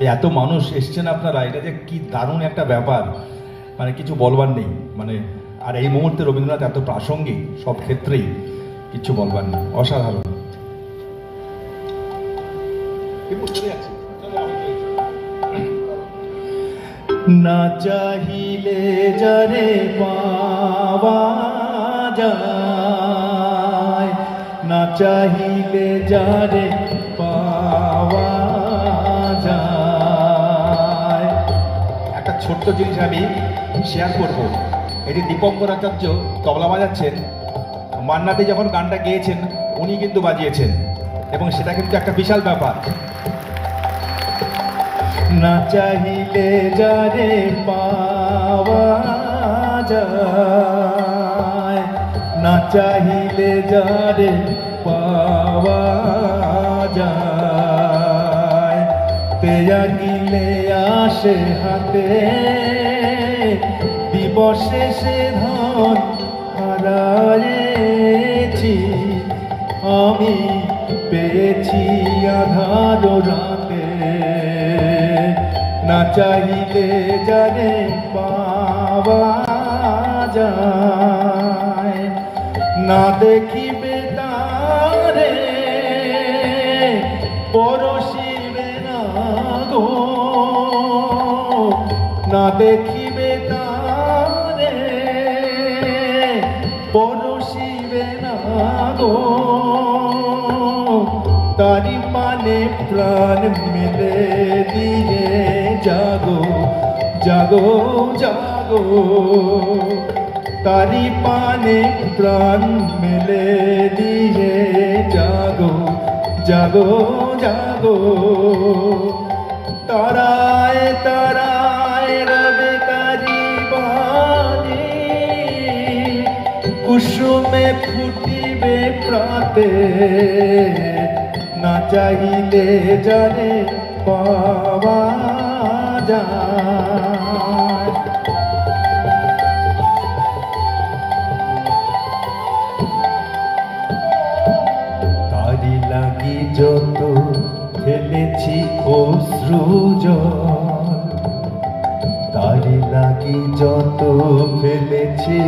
এত মানুষ এসছেন আপনারা এটা যে কি দারুণ একটা ব্যাপার। মানে কিছু বলবার নেই। মানে আর এই মুহূর্তে রবীন্দ্রনাথ এত প্রাসঙ্গিক সব ক্ষেত্রেই কিছু বলবার নেই। অসাধারণ। না চাহিলে যারে পাওয়া যায় না চাহিলে যারে ছোট্ট জিনিস আমি শেয়ার করব। যে দীপঙ্কর আচার্য তবলা বাজাচ্ছেন। মান্নাতে যখন গানটা গেয়েছেন, উনি কিন্তু বাজিয়েছেন। এবং সেটা কিন্তু একটা বিশাল ব্যাপার। না চাহিলে যারে পাওয়া যায়, না চাহিলে যারে পাওয়া যায় তেয়া গিলে আসে হাতে, দিবসে সে ধন হারায়েছি। আমি পেয়েছি আধার রাতে। না চাইলে জানে পাওয়া যায়। না দেখিবে তারে, পরশিবে না না দেখিবে তারে পরশিবে না গো। তারি মানে প্রাণ মিলে দিয়ে জাগো জাগো জাগো। তারি পানে প্রাণ মেলে দিয়ে জাগো জাগো জাগো। কুসুমে ফুটিবে প্রাতে না চাইলে জানে পাওয়া যায়। তারি লাগি যত ফেলেছি অশ্রুজল তারি লাগি যত ফেলেছি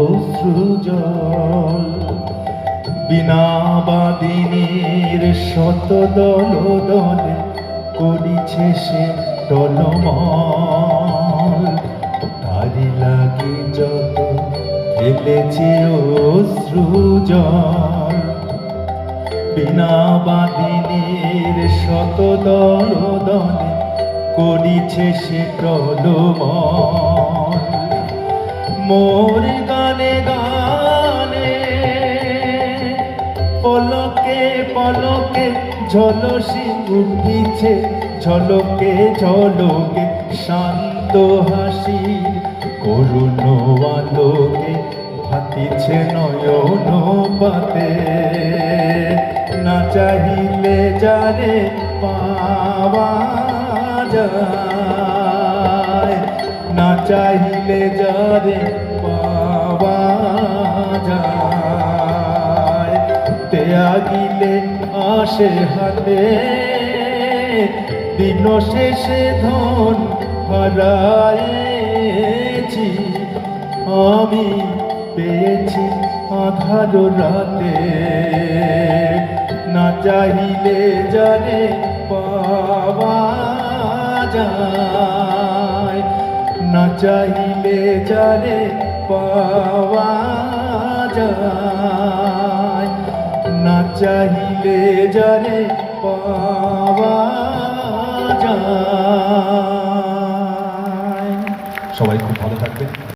অশ্রুজল বিনা বাদিনীর শত দল দলে করিছে সে টলমল। তারি লাগি যত ফেলেছি অশ্রুজল বিনা বাদিনীর শত দল দলে করিছে সে প্রলোভন মোর গানে গানে পলকে পলকে ঝলসি উঠিছে, ঝলকে ঝলকে শান্ত হাসি করুণ আলোকে ভাতিছে নয়ন পাতে। না চাহিলে যারে পাওয়া যায়। না চাহিলে যারে পাওয়া যায়। তেয়াগিলে আসে হাতে, দিন শেষে ধন হারায়েছি। আমি পেয়েছি আধার রাতে। না চাহিলে জানে পাওয়া যায়। না চাইলে জানে পাওয়া যায়। না চাইলে জানে পাওয়া যায়। সবাই খুব ভালো থাকবেন।